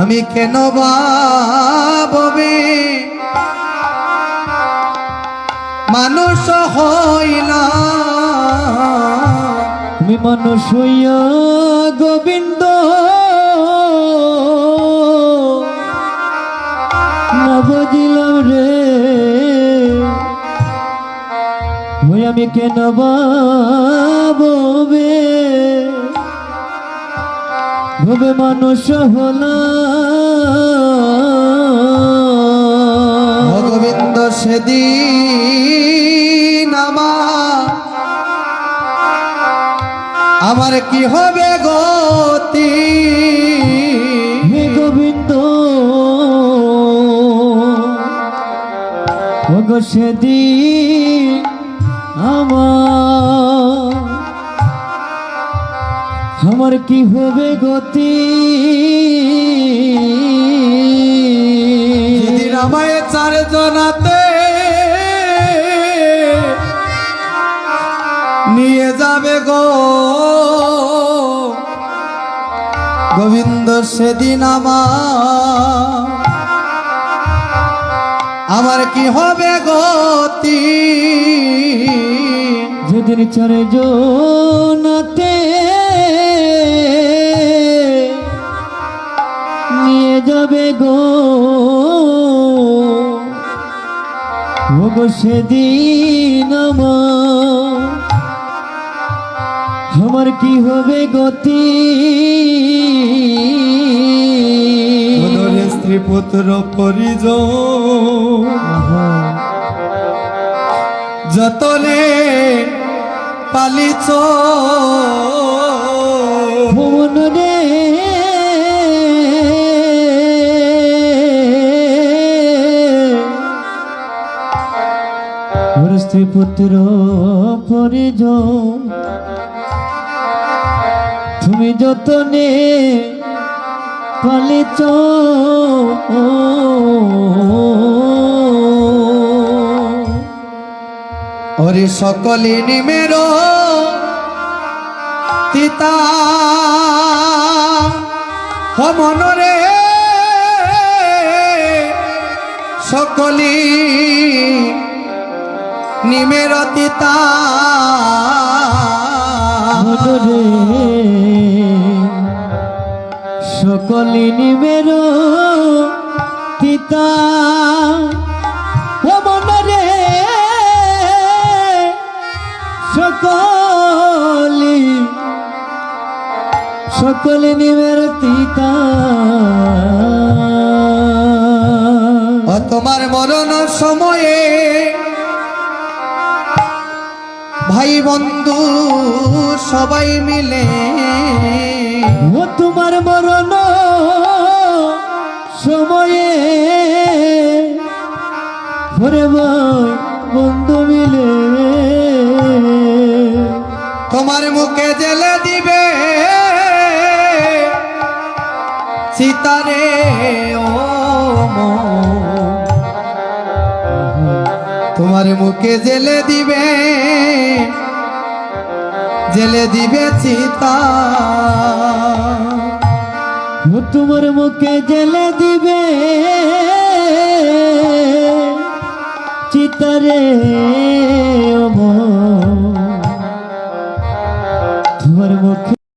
আমি কেন ভাববে? মানুষ হইলা তুমি মানুষ হইয়া গোবিন্দ। না রে। আমি কেন ভাববে? ভবে মানুষ হলাম। সেদিন আমার আমার কি হবে গতি হে গোবিন্দ সেদিন আমার আমার কি হবে গতি আমায় চার জনাতে নিয়ে যাবে গো। গোবিন্দ সেদিন আমার আমার কি হবে গতি যেদিন চারে জনাতে নিয়ে যাবে গো। ওগো সেদিন আমার আমার কি হবে গতি? স্ত্রী পুত্র পরিজন। যতনে পালিছ। ভুবন রে স্ত্রী পুত্র পরিজ তুমি যতনে পালিছ ওরে সকলে নিমের তিতা মনরে সকলি নিমের তিতা রে সকলি নিমের পিতা। মনরে সকলি সকলি পিতা। ও তোমার মরণ সময়ে ভাই বন্ধু সবাই মিলে ও তোমার মরণ ভাই বন্ধু মিলে। তোমার মুখে জেলে দিবে। সীতারে ও তোমার মুখে জেলে দিবে। জেলে দিবে ও তোমার মুখে জেলে দিবে। চিতারে